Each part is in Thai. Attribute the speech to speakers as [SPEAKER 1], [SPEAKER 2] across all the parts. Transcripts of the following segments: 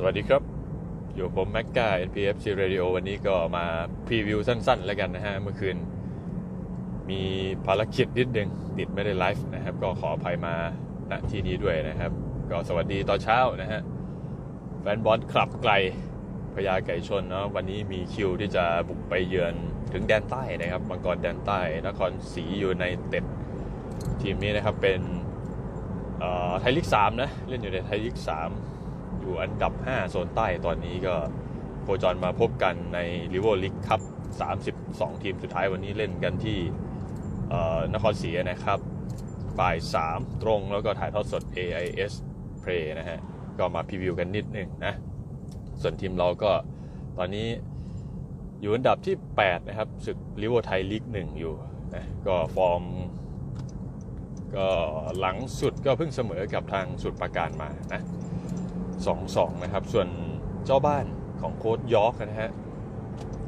[SPEAKER 1] สวัสดีครับ อยู่ผมแม็กกา NPFC Radio วันนี้ก็มาพรีวิวสั้นๆ แล้วกันนะฮะ เมื่อคืน มีภารกิจนิดนึงติดไม่ได้ไลฟ์นะครับ ก็ขออภัยมาณที่นี้ด้วยนะครับ ก็สวัสดีตอนเช้านะฮะ แฟนบอลคลับไกลพญาไก่ชนเนาะวันนี้มีคิวที่จะบุกไปเยือนถึงแดนใต้นะครับมังกรแดนใต้นครศรีอยู่ในเต็ดทีมนี้นะครับเป็นไทยลีก3นะ เล่นอยู่ในไทยลีก3 อยู่อันดับ 5 โซนใต้ตอนนี้ก็โคจรมาพบกันในริเวอร์ลิกครับ 32 ทีมสุดท้ายวันนี้เล่นกันที่นครศรีนะครับบ่าย 3 ตรงแล้วก็ถ่ายทอดสด AIS Play นะฮะ ก็มาพรีวิวกันนิดนึงนะ ส่วนทีมเราก็ตอนนี้อยู่อันดับที่ 8 นะครับศึกลิเวอร์ไทยลีก1อยู่นะก็ฟอร์มก็หลังสุดก็เพิ่งเสมอกับทางสุดประการมานะ สองสองนะครับ ส่วนเจ้าบ้านของโค้ชยอร์กนะฮะ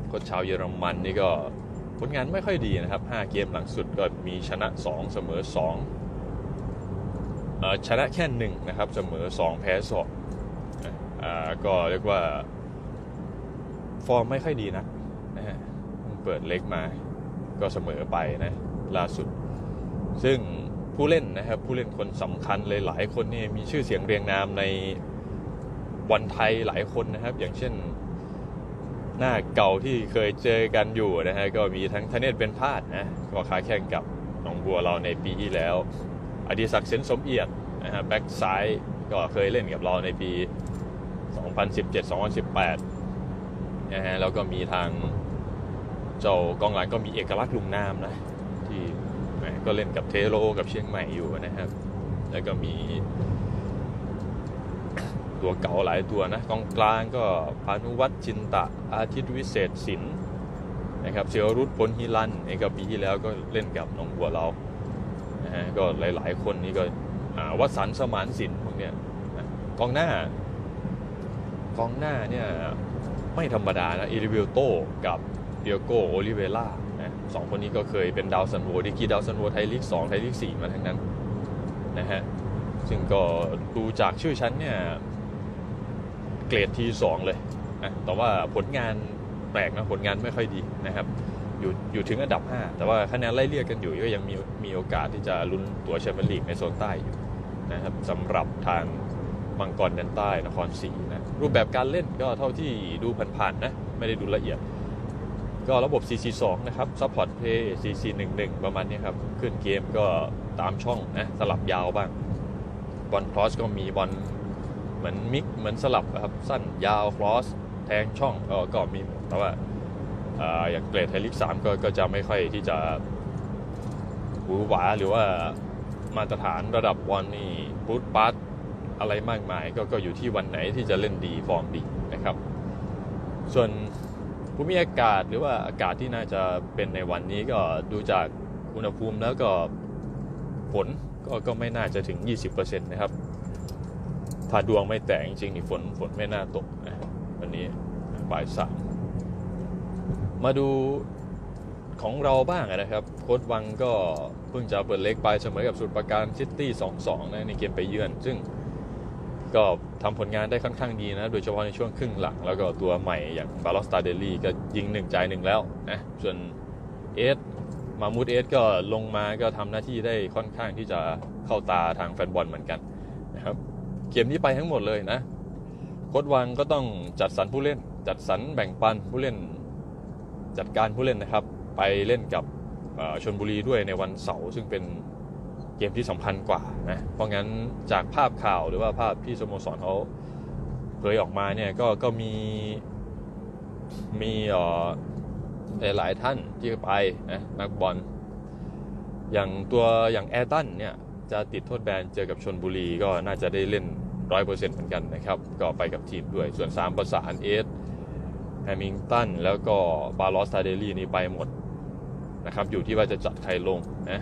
[SPEAKER 1] โค้ชชาวเยอรมันนี่ก็ผลงานไม่ค่อยดีนะครับ 5 เกมหลังสุดก็มีชนะ 2 เสมอ2เออชนะแค่หนึ่งนะครับ เสมอ 2 แพ้สองก็เรียกว่า ฟอร์มไม่ค่อยดีนะนะฮะเพิ่งเปิดเล็กมาก็เสมอไปนะล่าสุด ซึ่งผู้เล่นนะครับผู้เล่นคนสำคัญเลยหลายคนนี่มีชื่อเสียงเรียงนามใน บอลไทยหลายคนนะครับ อย่างเช่นหน้าเก่าที่เคยเจอกันอยู่นะฮะก็มีทั้งธเนศเป็นพาดนะก็ค้าแข่งกับหนองบัวเราในปีที่แล้ว อดิศักดิ์เซนสมเอียดนะฮะแบ็กซ้ายก็เคยเล่นกับเราในปี 2017-2018นะฮะแล้วก็มีทางเจ้ากองหลังก็มีเอกลักษณ์ลุงนามนะที่ก็เล่นกับเทโรกับเชียงใหม่อยู่นะครับ แล้วก็มี ตัวเก่าหลายตัวนะกองกลางก็พานุวัฒน์ชินตะอาทิตย์วิเศษศิลป์นะครับเชียรุตพลฮิลันเองก็ปีที่แล้วก็เล่นกับหนองบัวเรานะฮะก็หลาย ๆ คนนี่ก็วัดสันสมานสินพวกเนี้ยกองหน้ากองหน้าเนี่ยไม่ธรรมดานะอิริเวลโตกับเดียโกโอลิเวล่านะสองคนนี้ก็เคยเป็นดาวซันโวดีกีดาวซันโวไทยลีก2ไทยลีก4มาทั้งนั้นนะฮะซึ่งก็ดูจากชื่อชั้นเนี่ย เกรดทีสองเลยนะแต่ว่าผลงานแปลกนะผลงานไม่ค่อยดีนะครับ อยู่อยู่ถึงอันดับ 5 แต่ว่าคะแนนไล่เลี่ยกันอยู่ก็ยังมีมีโอกาสที่จะลุ้นตัวแชมเปี้ยนลีกในโซนใต้อยู่นะครับสำหรับทางมังกรแดนใต้นครศรีนะรูปแบบการเล่นก็เท่าที่ดูผ่านๆนะไม่ได้ดูละเอียด ก็ระบบ CC2 นะครับ Support Play CC11 ประมาณนี้ครับขึ้นเกมก็ตามช่องนะสลับยาวบ้างบอลครอสก็มีบอล เหมือนมิกเหมือนสลับครับสั้นยาวคลอสแทงช่องก็ก็มีหมดแต่ว่าอย่างเกรดไทลีกสามก็จะไม่ค่อยที่จะหวือหวาหรือว่ามาตรฐานระดับบอลนี่พุทปัสอะไรมากมายก็ก็อยู่ที่วันไหนที่จะเล่นดีฟอร์มดีนะครับ ส่วนภูมิอากาศหรือว่าอากาศที่น่าจะเป็นในวันนี้ก็ดูจากอุณหภูมิแล้วก็ฝนก็ก็ไม่น่าจะถึง 20%นะครับ ถ้าดวงไม่แตกจริงๆนี่ฝนฝนไม่น่าตกนะวันนี้บ่ายสามมาดูของเราบ้างนะครับ โค้ดวังก็เพิ่งจะเปิดเล็กไปเสมอกับสุดประการซิตี้2-2นะในเกมไปเยือน ซึ่งก็ทำผลงานได้ค่อนข้างดีนะ โดยเฉพาะในช่วงครึ่งหลัง แล้วก็ตัวใหม่อย่างบาลอสตาเดลี่ก็ยิงหนึ่งจ่ายหนึ่งแล้วนะ ส่วนเอสมามูดเอสก็ลงมาก็ทำหน้าที่ได้ค่อนข้างที่จะเข้าตาทางแฟนบอลเหมือนกันนะครับ เกมนี้ไปทั้งหมดเลยนะโค้ดวังก็ต้องจัดสรรผู้เล่น จัดสรรแบ่งปันผู้เล่น จัดการผู้เล่นนะครับ ไปเล่นกับชนบุรีด้วยในวันเสาร์ซึ่งเป็นเกมที่สำคัญกว่านะเพราะงั้นจากภาพข่าวหรือว่าภาพที่สโมสรเขาเผยออกมาเนี่ยก็ก็มีมีเอ่อหลายท่านที่ไปนะนักบอลอย่างตัวอย่างแอตันเนี่ยจะติดโทษแบนเจอกับชนบุรีก็น่าจะได้เล่น ร้อยเปอร์เซ็นต์เหมือนกันนะครับ ก็ไปกับทีมด้วย ส่วน 3 ประสานเอสแฮมิงตันแล้วก็บาลอสตาเดลี่นี่ไปหมดนะครับ อยู่ที่ว่าจะจัดใครลงนะ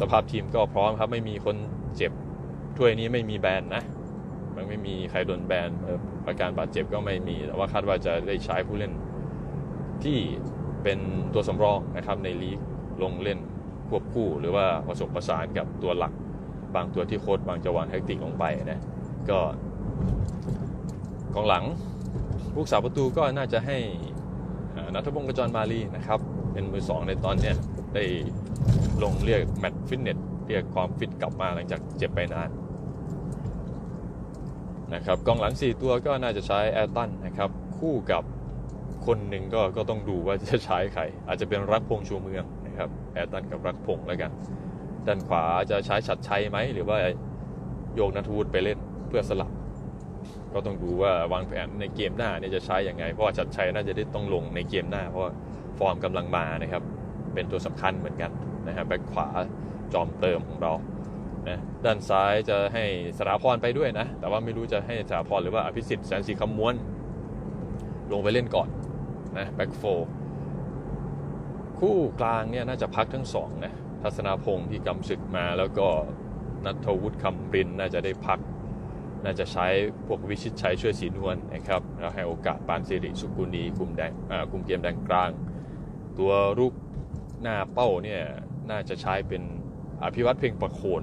[SPEAKER 1] สภาพทีมก็พร้อมครับ ไม่มีคนเจ็บถ้วยนี้ไม่มีแบนนะ มันไม่มีใครโดนแบนเอ่ออาการบาดเจ็บก็ไม่มี แต่ว่าคาดว่าจะได้ใช้ผู้เล่นที่เป็นตัวสำรองนะครับในลีกลงเล่นควบคู่หรือว่าผสมผสานกับตัวหลัก บางตัวที่โค้ดบางจะวางแทคติกลงไปนะก็กองหลังลูกสาวประตูก็น่าจะให้นัทพงศ์กระจรมาลีนะครับ เป็นมือสองในตอนเนี้ยได้ลงเรียกแมตช์ฟิตเนสเรียกความฟิตกลับมาหลังจากเจ็บไปนานนะครับกองหลัง 4 ตัวก็น่าจะใช้แอตตันนะครับ คู่กับคนหนึ่งก็ก็ต้องดูว่าจะใช้ใคร อาจจะเป็นรักพงษ์ชูเมืองนะครับแอตตันกับรักพงษ์แล้วกัน ด้านขวาจะใช้ชัดชัยไหมหรือว่าโยกนัทวุฒิไปเล่นเพื่อสลับ ก็ต้องดูว่าวางแผนในเกมหน้าเนี่ยจะใช้ยังไง เพราะว่าชัดชัยน่าจะได้ต้องลงในเกมหน้า เพราะว่าฟอร์มกำลังมานะครับ เป็นตัวสำคัญเหมือนกันนะครับแบ็คขวาจอมเติมของเรานะด้านซ้ายจะให้สราพรไปด้วยนะ แต่ว่าไม่รู้จะให้สราพรหรือว่าอภิสิทธิ์แสนสีคำม้วน ลงไปเล่นก่อนนะแบ็คโฟคู่กลางเนี่ยน่าจะพักทั้งสองนะ ทัศนาพงศ์ที่กำศึกมา แล้วก็นัทวุฒิคำปรินน่าจะได้พัก น่าจะใช้พวกวิชิตชัยช่วยสีนวลนะครับแล้วให้โอกาสปานสิริสุกุณีคุมแดงอ่าคุมเกมแดงกลาง ตัวรุกหน้าเป้าเนี่ยน่าจะใช้เป็นอภิวัตเพ่งประโคน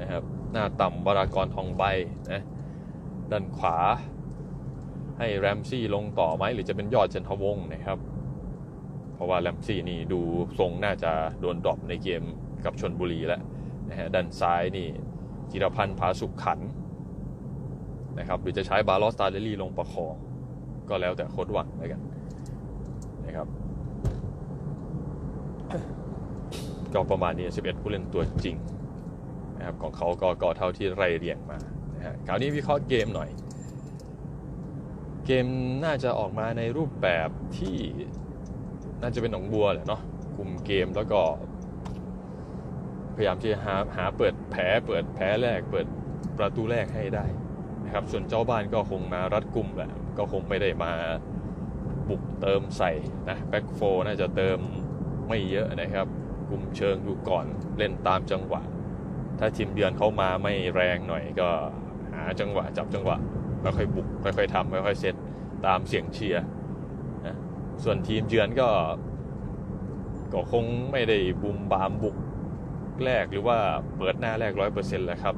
[SPEAKER 1] นะครับหน้าต่ำวรากรทองใบนะด้านขวาให้แรมซี่ลงต่อไหมหรือจะเป็นยอดเจนทวงนะครับ เพราะว่าแรมซี่นี่ดูทรงน่าจะโดนดรอปในเกมกับชนบุรีแล้วนะฮะด้านซ้ายนี่จิรพันธ์ผาสุขขันนะครับหรือจะใช้บาลอสตาเดลี่ลงประคอง ก็แล้วแต่โค้ดหวังแล้วกันนะครับก็ประมาณนี้ 11 ผู้เล่นตัวจริงนะครับของเขาก็ก็เท่าที่ไล่เรียงมานะฮะคราวนี้วิเคราะห์เกมหน่อย เกมน่าจะออกมาในรูปแบบที่ น่าจะเป็นหนองบัวแหละเนาะคุมเกมแล้วก็ พยายามที่จะหาหาเปิดแผลเปิดแผลแรก เปิดประตูแรกให้ได้นะครับ ส่วนเจ้าบ้านก็คงมารัดกุมแหละก็คงไม่ได้มาบุกเติมใส่นะแบ็กโฟน่าจะเติมไม่เยอะนะครับคุมเชิงดูก่อนเล่นตามจังหวะ ถ้าทีมเยือนเขามาไม่แรงหน่อยก็หาจังหวะจับจังหวะค่อยบุกค่อยๆทำค่อยๆเซตตามเสียงเชียร์ ส่วนทีมเยือนก็ ก็คงไม่ได้บุมบามบุกแรกหรือว่าเปิดหน้าแรกร้อยเปอร์เซ็นต์แหละครับ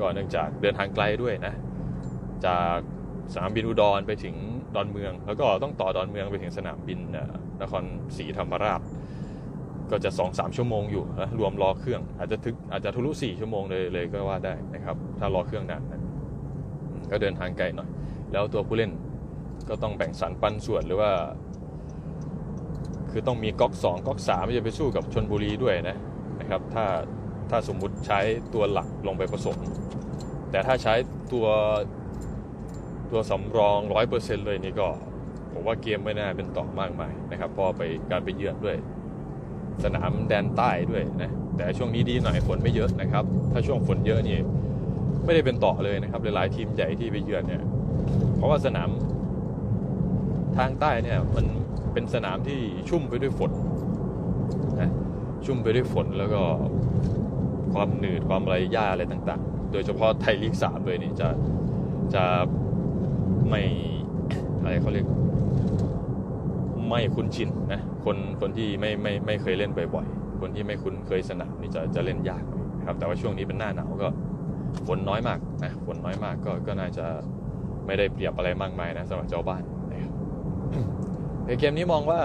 [SPEAKER 1] ก็เนื่องจากเดินทางไกลด้วยนะ จากสนามบินอุดรไปถึงดอนเมือง แล้วก็ต้องต่อดอนเมืองไปถึงสนามบินนครศรีธรรมราช ก็จะสองสามชั่วโมงอยู่นะรวมรอเครื่อง อาจจะถึงอาจจะทะลุสี่ชั่วโมงเลยเลยก็ว่าได้นะครับ ถ้ารอเครื่องนานนะก็เดินทางไกลหน่อย แล้วตัวผู้เล่น ก็ต้องแบ่งสรรปันส่วนหรือว่า คือต้องมีก๊อกสองก๊อกสามจะไปสู้กับชนบุรีด้วยนะนะครับ ถ้าถ้าสมมุติใช้ตัวหลักลงไปผสม แต่ถ้าใช้ตัวตัวสำรองร้อยเปอร์เซ็นเลยนี่ก็ผมว่าเกมไม่น่าเป็นต่อมากมายนะครับ พอไปการไปเยือนด้วย สนามแดนใต้ด้วยนะแต่ช่วงนี้ดีหน่อยฝนไม่เยอะนะครับ ถ้าช่วงฝนเยอะนี่ไม่ได้เป็นต่อเลยนะครับหลายๆทีมใหญ่ที่ไปเยือนเนี่ยเพราะว่าสนาม ทางใต้เนี่ยมันเป็นสนามที่ชุ่มไปด้วยฝนนะชุ่มไปด้วยฝนแล้วก็ความหนืดความอะไรหญ้าอะไรต่าง ๆ โดยเฉพาะไทยลีกสามเลยนี่จะจะไม่อะไรเขาเรียกไม่คุ้นชินนะคนคนที่ไม่ไม่ไม่เคยเล่นบ่อยๆคนที่ไม่คุ้นเคยสนามนี่จะจะเล่นยากครับแต่ว่าช่วงนี้เป็นหน้าหนาวก็ฝนน้อยมากนะฝนน้อยมากก็ก็น่าจะไม่ได้เปรียบอะไรมากมายนะสำหรับเจ้าบ้าน เกมนี้มองว่า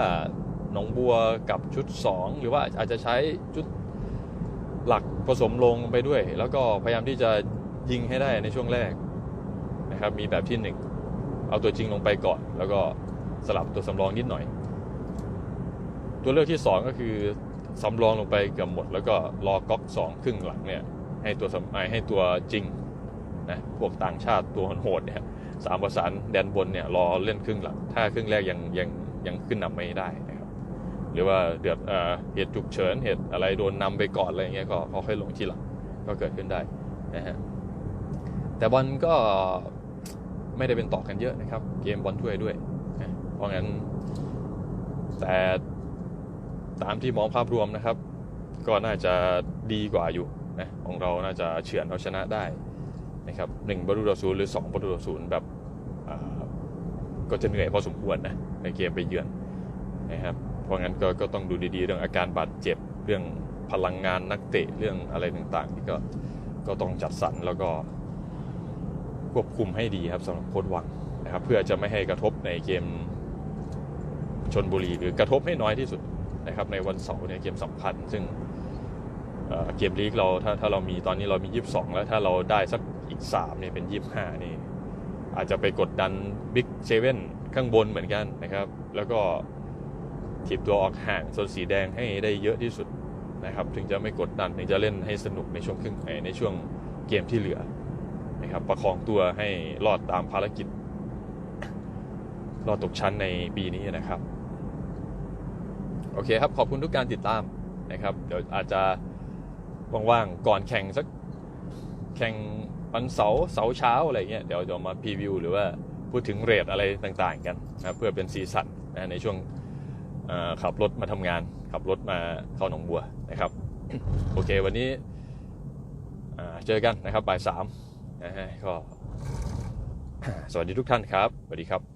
[SPEAKER 1] หนองบัวกับชุด 2 หรือว่าอาจจะใช้ชุดหลักผสมลงไปด้วย แล้วก็พยายามที่จะยิงให้ได้ในช่วงแรกนะครับมีแบบที่ 1 เอาตัวจริงลงไปก่อน แล้วก็สลับตัวสำรองนิดหน่อย ตัวเลือกที่ 2 ก็คือสำรองลงไปเกือบหมด แล้วก็รอก๊อก2ครึ่งหลังเนี่ยให้ตัวสำให้ตัวจริงนะพวกต่างชาติตัวโหดเนี่ยสามประสานแดนบนเนี่ยรอเล่นครึ่งหลัง ถ้าครึ่งแรกยังยัง ยังขึ้นนำไม่ได้นะครับหรือว่าเดือดเหตุฉุกเฉินเหตุอะไรโดนนำไปก่อนอะไรเงี้ยก็ค่อยลงทีหลังก็เกิดขึ้นได้นะฮะแต่บอลก็ไม่ได้เป็นต่อกันเยอะนะครับ เกมบอลถ้วยด้วย เพราะงั้น แต่ตามที่มองภาพรวมนะครับ ก็น่าจะดีกว่าอยู่นะของเราน่าจะเฉือนเอาชนะได้นะครับหนึ่งประตูต่อศูนย์หรือสองประตูต่อศูนย์แบบก็จะเหนื่อยพอสมควรนะ ในเกมไปเยือนนะครับ เพราะงั้นก็ก็ต้องดูดีๆ เรื่องอาการบาดเจ็บเรื่องพลังงานนักเตะเรื่องอะไรต่างๆ ที่ก็ก็ต้องจัดสรรแล้วก็ควบคุมให้ดีครับสำหรับโค้ดวังนะครับ เพื่อจะไม่ให้กระทบในเกมชนบุรีหรือกระทบให้น้อยที่สุดนะครับในวันเสาร์เนี่ยเกมสำคัญซึ่งเเกมลีกเราถ้าถ้าเรามีตอนนี้เรามี 22 แล้วถ้าเราได้สักอีก 3เนี่ยเป็น 25 นี่ อาจจะไปกดดันบิ๊กเซเว่น ข้างบนเหมือนกันนะครับ แล้วก็ถีบตัวออกห่างโซนสีแดงให้ได้เยอะที่สุดนะครับ ถึงจะไม่กดดันถึงจะเล่นให้สนุกในช่วงครึ่งเอ่อในช่วงเกมที่เหลือนะครับประคองตัวให้รอดตามภารกิจรอดตกชั้นในปีนี้นะครับ โอเคครับขอบคุณทุกการติดตามนะครับ เดี๋ยวอาจจะว่างๆก่อนแข่งสักแข่งวันเสาร์เสาร์เช้าอะไรเงี้ยเดี๋ยวจะมาพรีวิวหรือว่า พูดถึงเรทอะไรต่างๆกันนะเพื่อเป็นซีสันนะในช่วงขับรถมาทำงาน ขับรถมาเข้าหนองบัวนะครับ โอเควันนี้เจอกันนะครับบ่ายสามนะฮะก็สวัสดีทุกท่านครับสวัสดีครับ